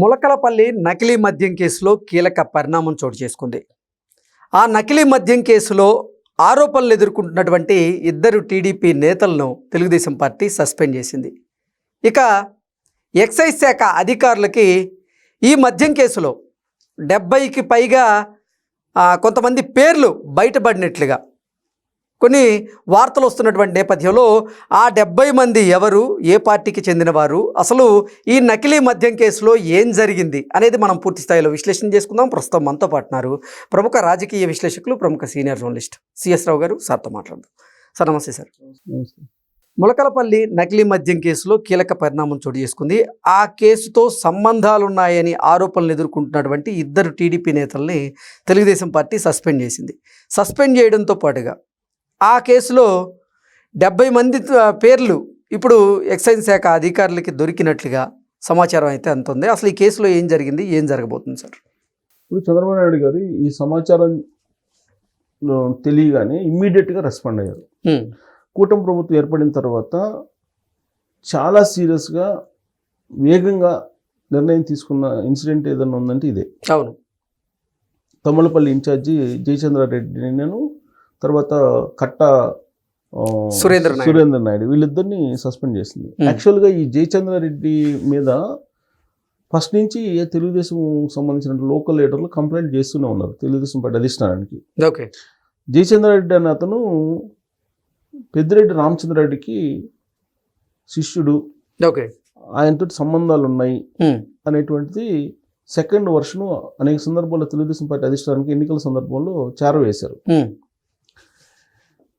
ములకలపల్లి నకిలీ మద్యం కేసులో కీలక పరిణామం చోటు చేసుకుంది. ఆ నకిలీ మద్యం కేసులో ఆరోపణలు ఎదుర్కొంటున్నటువంటి ఇద్దరు టీడీపీ నేతలను తెలుగుదేశం పార్టీ సస్పెండ్ చేసింది. ఇక ఎక్సైజ్ శాఖ అధికారులకి ఈ మద్యం కేసులో డెబ్బైకి పైగా కొంతమంది పేర్లు బయటపడినట్లుగా కొన్ని వార్తలు వస్తున్నటువంటి నేపథ్యంలో ఆ డెబ్బై మంది ఎవరు ఏ పార్టీకి చెందినవారు అసలు ఈ నకిలీ మద్యం కేసులో ఏం జరిగింది అనేది మనం పూర్తి స్థాయిలో విశ్లేషణ చేసుకుందాం. ప్రస్తుతం మనతో పాటున్నారు ప్రముఖ రాజకీయ విశ్లేషకులు ప్రముఖ సీనియర్ జర్నలిస్ట్ సిఎస్ రావు గారు. సార్తో మాట్లాడదాం. సార్ నమస్తే సార్. ములకలపల్లి నకిలీ మద్యం కేసులో కీలక పరిణామం చోటు చేసుకుంది. ఆ కేసుతో సంబంధాలున్నాయని ఆరోపణలు ఎదుర్కొంటున్నటువంటి ఇద్దరు టీడీపీ నేతల్ని తెలుగుదేశం పార్టీ సస్పెండ్ చేసింది. సస్పెండ్ చేయడంతో పాటుగా ఆ కేసులో డెబ్బై మంది పేర్లు ఇప్పుడు ఎక్సైజ్ శాఖ అధికారులకి దొరికినట్లుగా సమాచారం అయితే అంతుంది అసలు ఈ కేసులో ఏం జరిగింది? ఏం జరగబోతుంది సార్? ఇప్పుడు చంద్రబాబు నాయుడు గారు ఈ సమాచారం తెలియగానే ఇమ్మీడియట్గా రెస్పాండ్ అయ్యారు. కూటమి ప్రభుత్వం ఏర్పడిన తర్వాత చాలా సీరియస్గా వేగంగా నిర్ణయం తీసుకున్న ఇన్సిడెంట్ ఏదైనా ఉందంటే ఇదే. అవును. తమ్మలపల్లి ఇన్ఛార్జి జయచంద్రారెడ్డి నేను తర్వాత కట్ట సురేంద్ర నాయుడు. సురేంద్ర నాయుడు వీళ్ళిద్దరిని సస్పెండ్ చేసింది. యాక్చువల్గా ఈ జయచంద్రారెడ్డి మీద ఫస్ట్ నుంచి ఏ తెలుగుదేశం సంబంధించిన లోకల్ లీడర్లు కంప్లైంట్ చేస్తూనే ఉన్నారు తెలుగుదేశం పార్టీ అధిష్టానానికి. ఓకే. జయచంద్రారెడ్డి అనే అతను పెద్దిరెడ్డి రామచంద్రారెడ్డికి శిష్యుడు. ఓకే. ఆయనతో సంబంధాలు ఉన్నాయి అనేటువంటిది సెకండ్ వర్షన్ అనేక సందర్భాల్లో తెలుగుదేశం పార్టీ అధిష్టానానికి ఎన్నికల సందర్భంలో చేరవేశారు.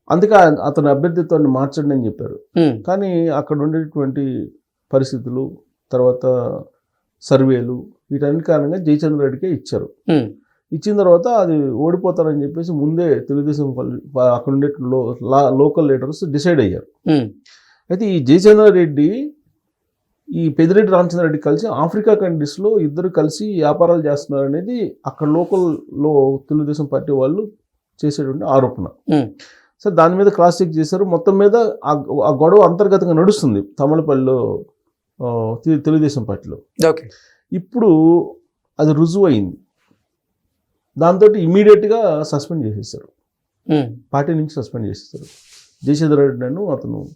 అందుకే అతని అభ్యర్థిత్వాన్ని మార్చండి అని చెప్పారు. కానీ అక్కడ ఉండేటువంటి పరిస్థితులు తర్వాత సర్వేలు వీటన్నిటి కారణంగా జయచంద్ర రెడ్డికే ఇచ్చారు. ఇచ్చిన తర్వాత అది ఓడిపోతారని చెప్పేసి ముందే తెలుగుదేశం అక్కడ ఉండే లోకల్ లీడర్స్ డిసైడ్ అయ్యారు. అయితే ఈ జయచంద్ర రెడ్డి ఈ పెదిరెడ్డి రామచంద్రరెడ్డి కలిసి ఆఫ్రికా కంట్రీస్లో ఇద్దరు కలిసి వ్యాపారాలు చేస్తున్నారు అనేది అక్కడ లోకల్లో తెలుగుదేశం పార్టీ వాళ్ళు చేసేటువంటి ఆరోపణ. సరే దాని మీద క్రాస్ చెక్ చేశారు. మొత్తం మీద ఆ గొడవ అంతర్గతంగా నడుస్తుంది తమిళపల్లిలో ఆ, తె- తెలుగుదేశం పార్టీలో. ఓకే. ఇప్పుడు అది రుజువు అయింది దాంతో ఇమీడియట్గా సస్పెండ్ చేసేసారు. పార్టీ నుంచి సస్పెండ్ చేసేసారు. జయచంద్ర రెడ్డి నన్ను అతను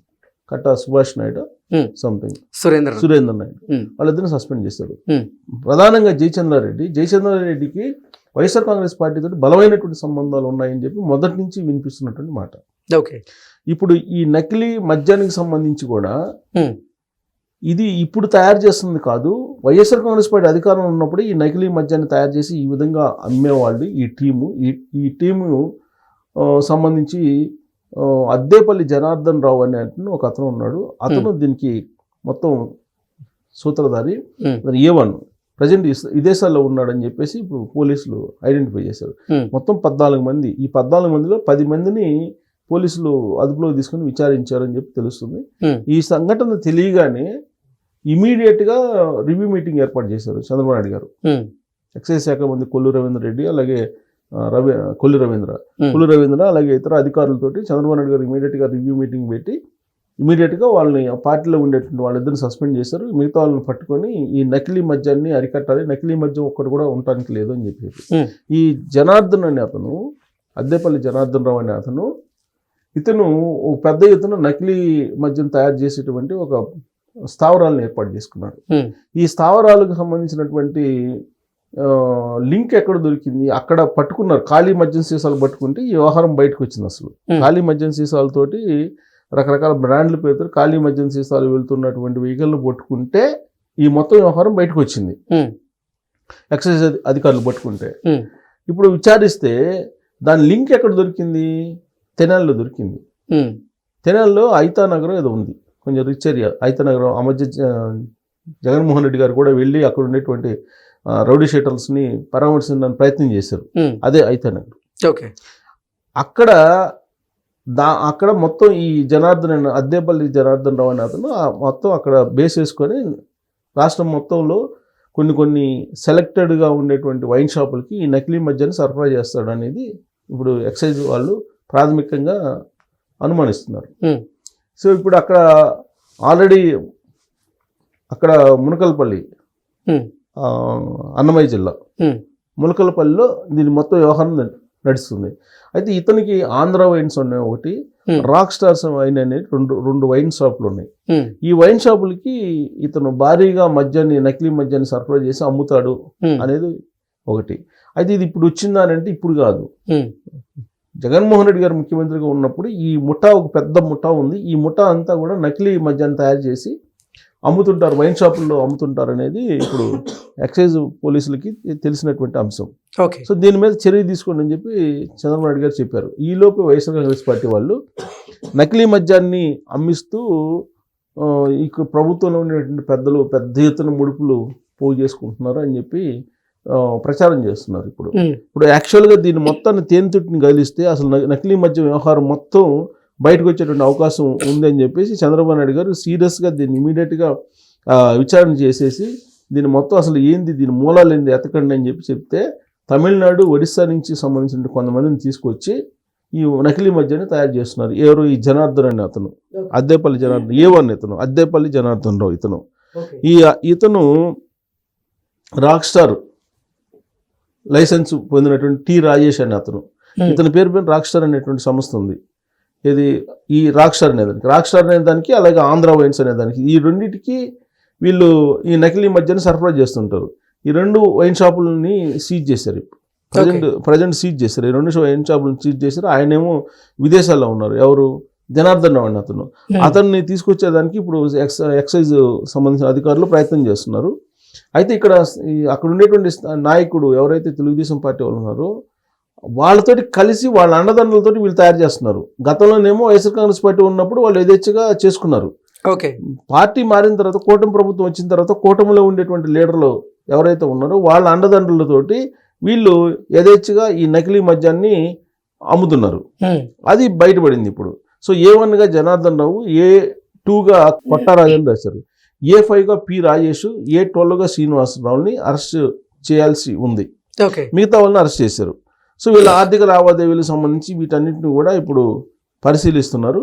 కట్ట సుభాష్ నాయుడు. సంథింగ్ సురేంద్ర సురేంద్ర నాయుడు. వాళ్ళిద్దరిని సస్పెండ్ చేశారు. ప్రధానంగా జయచంద్రారెడ్డి జయచంద్రారెడ్డికి వైఎస్ఆర్ కాంగ్రెస్ పార్టీతో బలమైనటువంటి సంబంధాలు ఉన్నాయని చెప్పి మొదటి నుంచి వినిపిస్తున్నటువంటి మాట. ఓకే. ఇప్పుడు ఈ నకిలీ మద్యానికి సంబంధించి కూడా ఇది ఇప్పుడు తయారు చేస్తుంది కాదు. వైఎస్ఆర్ కాంగ్రెస్ పార్టీ అధికారంలో ఉన్నప్పుడు ఈ నకిలీ మద్యాన్ని తయారు చేసి ఈ విధంగా అమ్మేవాళ్ళు ఈ టీము. ఈ ఈ టీము సంబంధించి అద్దేపల్లి జనార్దన్ రావు అనే ఒక అతను ఉన్నాడు. అతను దీనికి మొత్తం సూత్రధారి. ఏ వన్? ప్రజెంట్ విదేశాల్లో ఉన్నాడని చెప్పేసి ఇప్పుడు పోలీసులు ఐడెంటిఫై చేశారు. మొత్తం పద్నాలుగు మంది ఈ పద్నాలుగు మందిలో పది మందిని పోలీసులు అదుపులో తీసుకుని విచారించారని చెప్పి తెలుస్తుంది. ఈ సంఘటన తెలియగానే ఇమీడియట్గా రివ్యూ మీటింగ్ ఏర్పాటు చేశారు చంద్రబాబు నాయుడు గారు. ఎక్సైజ్ శాఖ మంత్రి కొల్లు రవీంద్ర రెడ్డి అలాగే రవి కొల్లు రవీంద్ర. కొల్లు రవీంద్ర అలాగే ఇతర అధికారులతోటి చంద్రబాబు నాయుడు గారు ఇమీడియట్గా రివ్యూ మీటింగ్ పెట్టి ఇమీడియట్గా వాళ్ళని పార్టీలో ఉండేటువంటి వాళ్ళిద్దరిని సస్పెండ్ చేశారు. మిగతా వాళ్ళని పట్టుకొని ఈ నకిలీ మద్యాన్ని అరికట్టాలి. నకిలీ మద్యం ఒక్కటి కూడా ఉండటానికి లేదు అని చెప్పేసి. ఈ జనార్దన్ అనే అతను అద్దెపల్లి జనార్దన్ రావు అనే అతను ఇతను ఒక పెద్ద ఎత్తున నకిలీ మద్యం తయారు చేసేటువంటి ఒక స్థావరాలను ఏర్పాటు చేసుకున్నాడు. ఈ స్థావరాలకు సంబంధించినటువంటి లింక్ ఎక్కడ దొరికింది? అక్కడ పట్టుకున్నారు. ఖాళీ మద్యం సీసాలు పట్టుకుంటే ఈ వ్యవహారం బయటకు వచ్చింది అసలు. ఖాళీ మద్యం సీసాలతోటి రకరకాల బ్రాండ్ల పేరుతో ఖాళీ మద్యం సీసాలు వెళ్తున్నటువంటి వెహికల్ను పట్టుకుంటే ఈ మొత్తం వ్యవహారం బయటకు వచ్చింది. ఎక్సైజ్ అధి- అధికారులు పట్టుకుంటే. ఇప్పుడు విచారిస్తే దాని లింక్ ఎక్కడ దొరికింది? తెనాలిలో దొరికింది. తెనాలిలో ఐతా నగరం ఏదో ఉంది. కొంచెం రిచ్ ఏరియా ఐతా నగరం ఆ మధ్య జగన్మోహన్ రెడ్డి గారు కూడా వెళ్ళి అక్కడ ఉండేటువంటి రౌడీ షీటర్స్ని పరామర్శించడానికి ప్రయత్నం చేశారు. అదే ఐతా నగరం. ఓకే. అక్కడ దా అక్కడ మొత్తం ఈ జనార్దన్ అద్దేపల్లి జనార్దన్ రావు అనే అతను మొత్తం అక్కడ బేస్ వేసుకొని రాష్ట్రం మొత్తంలో కొన్ని కొన్ని సెలెక్టెడ్గా ఉండేటువంటి వైన్ షాపులకి ఈ నకిలీ మద్యాన్ని సరఫరా చేస్తాడు అనేది ఇప్పుడు ఎక్సైజ్ వాళ్ళు ప్రాథమికంగా అనుమానిస్తున్నారు Hmm. సో ఇప్పుడు అక్కడ ఆల్రెడీ అక్కడ మునకల్పల్లి Hmm. అన్నమయ్య జిల్లా ఉమ్, ములకలపల్లిలో దీని మొత్తం వ్యవహారం నడుస్తుంది. అయితే ఇతనికి ఆంధ్ర వైన్స్ ఉన్నాయి ఒకటి. రాక్ స్టార్స్ వైన్ అనేది రెండు రెండు వైన్ షాపులు ఉన్నాయి. ఈ వైన్ షాపులకి ఇతను భారీగా మద్యాన్ని నకిలీ మద్యాన్ని సరఫరా చేసి అమ్ముతాడు అనేది ఒకటి. అయితే ఇది ఇప్పుడు వచ్చిందా అని అంటే ఇప్పుడు కాదు. జగన్మోహన్ రెడ్డి గారు ముఖ్యమంత్రిగా ఉన్నప్పుడు ఈ ముఠా ఒక పెద్ద ముఠా ఉంది. ఈ ముఠా అంతా కూడా నకిలీ మద్యాన్ని తయారు చేసి అమ్ముతుంటారు వైన్ షాపుల్లో అమ్ముతుంటారు అనేది ఇప్పుడు ఎక్సైజ్ పోలీసులకి తెలిసినటువంటి అంశం. ఓకే. సో దీని మీద చర్య తీసుకోండి అని చెప్పి చంద్రబాబు నాయుడు గారు చెప్పారు. ఈలోపు వైఎస్ఆర్ కాంగ్రెస్ పార్టీ వాళ్ళు నకిలీ మద్యాన్ని అమ్మిస్తూ ఇక ప్రభుత్వంలో ఉండేటువంటి పెద్దలు పెద్ద ఎత్తున ముడుపులు పోగు చేసుకుంటున్నారు అని చెప్పి ప్రచారం చేస్తున్నారు ఇప్పుడు. ఇప్పుడు యాక్చువల్గా దీన్ని మొత్తాన్ని తేనెతుట్టిని గలిస్తే అసలు నకిలీ మద్యం వ్యవహారం మొత్తం బయటకు వచ్చేటువంటి అవకాశం ఉంది అని చెప్పేసి చంద్రబాబు నాయుడు గారు సీరియస్గా దీన్ని ఇమీడియట్గా విచారణ చేసేసి దీన్ని మొత్తం అసలు ఏంది దీని మూలాలు ఏంది ఎతకండి అని చెప్పి చెప్తే తమిళనాడు ఒడిస్సా నుంచి సంబంధించిన కొంతమందిని తీసుకొచ్చి ఈ నకిలీ మద్యాన్ని తయారు చేస్తున్నారు. ఎవరు? ఈ జనార్దన్ అనే అతను. అద్దేపల్లి జనార్దన్ ఏ వన్ ఇతను? అద్దేపల్లి జనార్దన్ రావు ఇతను. ఈ ఇతను రాక్ స్టార్ లైసెన్స్ పొందినటువంటి టి రాజేష్ అనే అతను. ఇతని పేరు పైన రాక్ స్టార్ అనేటువంటి సంస్థ ఉంది. ఇది ఈ రాక్ స్టార్ అనే దానికి. రాక్ స్టార్ అనే దానికి అలాగే ఆంధ్ర వైన్స్ అనే దానికి. ఈ రెండింటికి వీళ్ళు ఈ నకిలీ మద్యాన్ని సరఫరా చేస్తుంటారు. ఈ రెండు వైన్ షాపులని సీజ్ చేశారు ప్రజెంట్ ప్రజెంట్ సీజ్ చేశారు. ఈ రెండు వైన్ షాపులను సీజ్ చేశారు. ఆయనేమో విదేశాల్లో ఉన్నారు. ఎవరు? జనార్దన్ రావు అతను. ఉమ్, అతన్ని తీసుకొచ్చేదానికి ఇప్పుడు ఎక్స్ ఎక్సైజ్ సంబంధించిన అధికారులు ప్రయత్నం చేస్తున్నారు. అయితే ఇక్కడ అక్కడ ఉండేటువంటి నాయకుడు ఎవరైతే తెలుగుదేశం పార్టీ వాళ్ళు ఉన్నారో వాళ్ళతోటి కలిసి వాళ్ళ అన్నదండలతోటి వీళ్ళు తయారు చేస్తున్నారు. గతంలోనేమో వైఎస్ఆర్ కాంగ్రెస్ పార్టీ ఉన్నప్పుడు వాళ్ళు యథేచ్ఛగా చేసుకున్నారు. ఓకే. పార్టీ మారిన తర్వాత కూటమి ప్రభుత్వం వచ్చిన తర్వాత కూటమిలో ఉండేటువంటి లీడర్లు ఎవరైతే ఉన్నారో వాళ్ళ అండదండలతోటి వీళ్ళు యథేచ్ఛగా ఈ నకిలీ మద్యాన్ని అమ్ముతున్నారు. అది బయటపడింది ఇప్పుడు. సో ఏ వన్గా జనార్దన్ రావు ఏ టూగా కొట్టారాజన్ రాశారు ఏ ఫైవ్గా పి రాజేష్ ఏ ట్వెల్వ్గా శ్రీనివాసరావుని అరెస్ట్ చేయాల్సి ఉంది. మిగతా వాళ్ళని అరెస్ట్ చేశారు. సో వీళ్ళ ఆర్థిక లావాదేవీలకు సంబంధించి వీటన్నిటిని కూడా ఇప్పుడు పరిశీలిస్తున్నారు.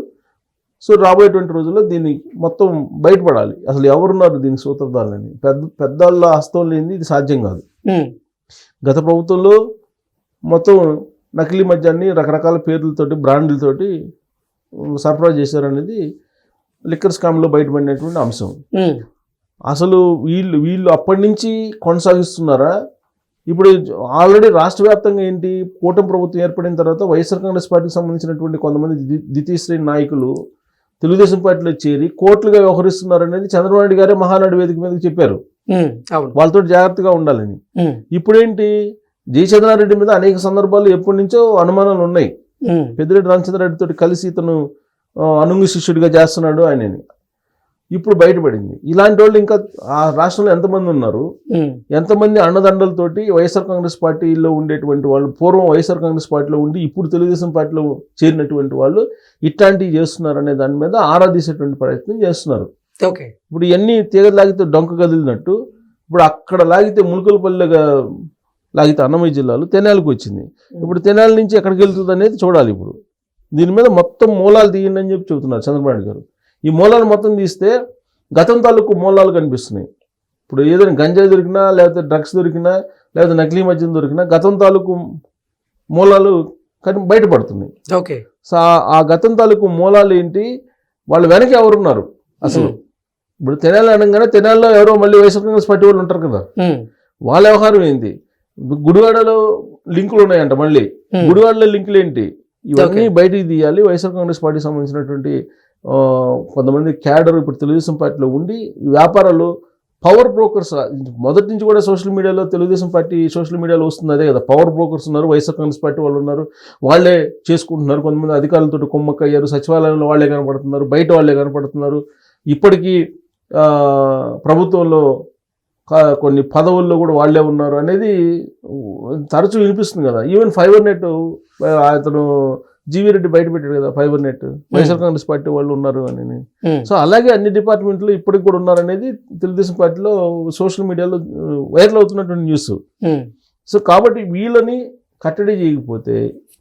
సో రాబోయేటువంటి రోజుల్లో దీన్ని మొత్తం బయటపడాలి. అసలు ఎవరున్నారు దీనికి సూత్రధారులని? పెద్ద పెద్దవాళ్ళ హస్తం లేనిది ఇది సాధ్యం కాదు. గత ప్రభుత్వంలో మొత్తం నకిలీ మద్యాన్ని రకరకాల పేర్లతోటి బ్రాండ్లతోటి సరఫరా చేశారనేది లిక్కర్ స్కామ్లో బయటపడినటువంటి అంశం. అసలు వీళ్ళు వీళ్ళు అప్పటి నుంచి కొనసాగిస్తున్నారా? ఇప్పుడు ఆల్రెడీ రాష్ట్ర వ్యాప్తంగా ఏంటి? కూటమి ప్రభుత్వం ఏర్పడిన తర్వాత వైఎస్ఆర్ కాంగ్రెస్ పార్టీకి సంబంధించినటువంటి కొంతమంది ద్వి- ద్వితీయ శ్రేణి నాయకులు తెలుగుదేశం పార్టీలో చేరి కోర్టులుగా వ్యవహరిస్తున్నారనేది చంద్రబాబు నాయుడు గారే మహానాడు వేదిక మీదకి చెప్పారు. వాళ్ళతో జాగ్రత్తగా ఉండాలని. ఇప్పుడేంటి? జయచంద్రారెడ్డి మీద అనేక సందర్భాల్లో ఎప్పటి నుంచో అనుమానాలు ఉన్నాయి. పెద్దిరెడ్డి రామచంద్రారెడ్డి తోటి కలిసి ఇతను అనుంగు శిష్యుడిగా చేస్తున్నాడు ఆయనని. ఇప్పుడు బయటపడింది. ఇలాంటి వాళ్ళు ఇంకా ఆ రాష్ట్రంలో ఎంతమంది ఉన్నారు? ఎంతమంది అండదండలతోటి వైఎస్ఆర్ కాంగ్రెస్ పార్టీలో ఉండేటువంటి వాళ్ళు పూర్వం వైఎస్ఆర్ కాంగ్రెస్ పార్టీలో ఉండి ఇప్పుడు తెలుగుదేశం పార్టీలో చేరినటువంటి వాళ్ళు ఇట్లాంటివి చేస్తున్నారు అనే దాని మీద ఆరాధించేటువంటి ప్రయత్నం చేస్తున్నారు. ఓకే. ఇప్పుడు ఇవన్నీ తీగ లాగితే డొంక కదిలినట్టు ఇప్పుడు అక్కడ లాగితే ములుకలపల్లిగా లాగితే అన్నమయ్య జిల్లాలో తెనాలికి వచ్చింది. ఇప్పుడు తెనాలి నుంచి ఎక్కడికి వెళ్తుంది అనేది చూడాలి ఇప్పుడు. దీని మీద మొత్తం మూలాలు తీయండి అని చెప్పి చెబుతున్నారు చంద్రబాబు నాయుడు గారు. ఈ మూలాలు మొత్తం తీస్తే గతం తాలూకు మూలాలు కనిపిస్తున్నాయి. ఇప్పుడు ఏదైనా గంజాయి దొరికినా లేకపోతే డ్రగ్స్ దొరికినా లేకపోతే నకిలీ మద్యం దొరికినా గతం తాలూకు మూలాలు కానీ బయటపడుతున్నాయి. ఓకే. సో ఆ- గతం తాలూకు మూలాలు ఏంటి? వాళ్ళ వెనక ఎవరున్నారు అసలు? ఇప్పుడు తెనాలి అనగానే తెనాలిలో ఎవరో మళ్ళీ వైఎస్ఆర్ కాంగ్రెస్ పార్టీ వాళ్ళు ఉంటారు కదా? వాళ్ళ వ్యవహారం ఏంటి? గుడివాడలో లింకులు ఉన్నాయంట మళ్ళీ. గుడివాడలో లింకులు ఏంటి? ఇవన్నీ. బయటికి తీయాలి. వైఎస్ఆర్ కాంగ్రెస్ పార్టీకి సంబంధించినటువంటి కొంతమంది క్యాడర్ ఇప్పుడు తెలుగుదేశం పార్టీలో ఉండి వ్యాపారాలు పవర్ బ్రోకర్స్ మొదటి నుంచి కూడా సోషల్ మీడియాలో తెలుగుదేశం పార్టీ సోషల్ మీడియాలో వస్తుంది అదే కదా. పవర్ బ్రోకర్స్ ఉన్నారు వైఎస్ఆర్ కాంగ్రెస్ పార్టీ వాళ్ళు ఉన్నారు వాళ్ళే చేసుకుంటున్నారు. కొంతమంది అధికారులతో కుమ్మక్కయ్యారు సచివాలయంలో వాళ్ళే కనపడుతున్నారు బయట వాళ్ళే కనపడుతున్నారు. ఇప్పటికీ ప్రభుత్వంలో కొన్ని పదవుల్లో కూడా వాళ్ళే ఉన్నారు అనేది తరచూ వినిపిస్తుంది కదా. ఈవెన్ ఫైబర్ నెట్ అతను జీవీ రెడ్డి బయట పెట్టాడు కదా fibre net YSR Congress party వాళ్ళు ఉన్నారు అని సో అలాగే అన్ని డిపార్ట్మెంట్లు ఇప్పటికి కూడా ఉన్నారనేది తెలుగుదేశం పార్టీలో సోషల్ మీడియాలో వైరల్ అవుతున్నటువంటి న్యూస్ సో కాబట్టి వీళ్ళని కట్టడి చేయకపోతే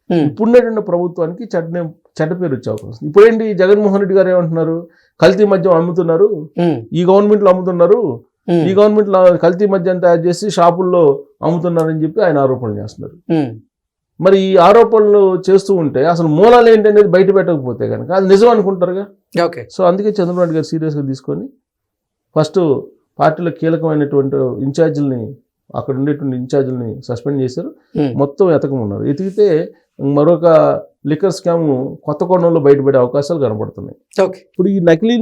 ఇప్పుడున్నటువంటి ప్రభుత్వానికి చెడ్డ చెడ్డ పేరు వచ్చే అవకాశం. ఇప్పుడేంటి జగన్మోహన్ రెడ్డి గారు ఏమంటున్నారు? కల్తీ మద్యం అమ్ముతున్నారు ఈ గవర్నమెంట్లో అమ్ముతున్నారు ఈ గవర్నమెంట్ కల్తీ మద్యం తయారు చేసి షాపుల్లో అమ్ముతున్నారని చెప్పి ఆయన ఆరోపణలు చేస్తున్నారు. మరి ఈ ఆరోపణలు చేస్తూ ఉంటే అసలు మూలాలు ఏంటి అనేది బయట పెట్టకపోతే కనుక అది నిజం అనుకుంటారుగా? ఓకే. సో అందుకే చంద్రబాబు నాయుడు గారు సీరియస్గా తీసుకొని ఫస్ట్ పార్టీలో కీలకమైనటువంటి ఇన్ఛార్జీలని అక్కడ ఉండేటువంటి ఇన్ఛార్జీలని సస్పెండ్ చేశారు. ఉమ్, మొత్తం ఎతకమన్నారు ఎతికితే మరొక లిక్కర్ స్కామ్ కొత్త కోణంలో బయటపడే అవకాశాలు కనబడుతున్నాయి. ఓకే. ఇప్పుడు ఈ నకిలీ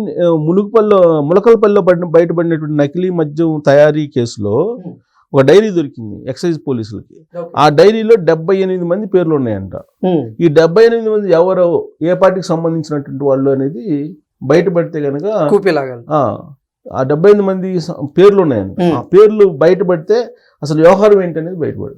ములుగుపల్లిలో ములకలపల్లిలో పడిన బయటపడినటువంటి నకిలీ మద్యం తయారీ కేసులో Hmm. ఒక డైరీ దొరికింది ఎక్సైజ్ పోలీసులకి. ఆ డైరీలో డెబ్బై ఎనిమిది మంది పేర్లు ఉన్నాయంట. ఈ డెబ్బై ఎనిమిది మంది ఎవరు ఏ పార్టీకి సంబంధించినటువంటి వాళ్ళు అనేది బయటపడితే కనుక కూపిలాగాలి ఆ, డెబ్బై ఎనిమిది మంది పేర్లు ఉన్నాయంట. ఆ పేర్లు బయటపడితే అసలు వ్యవహారం ఏంటనేది బయటపడు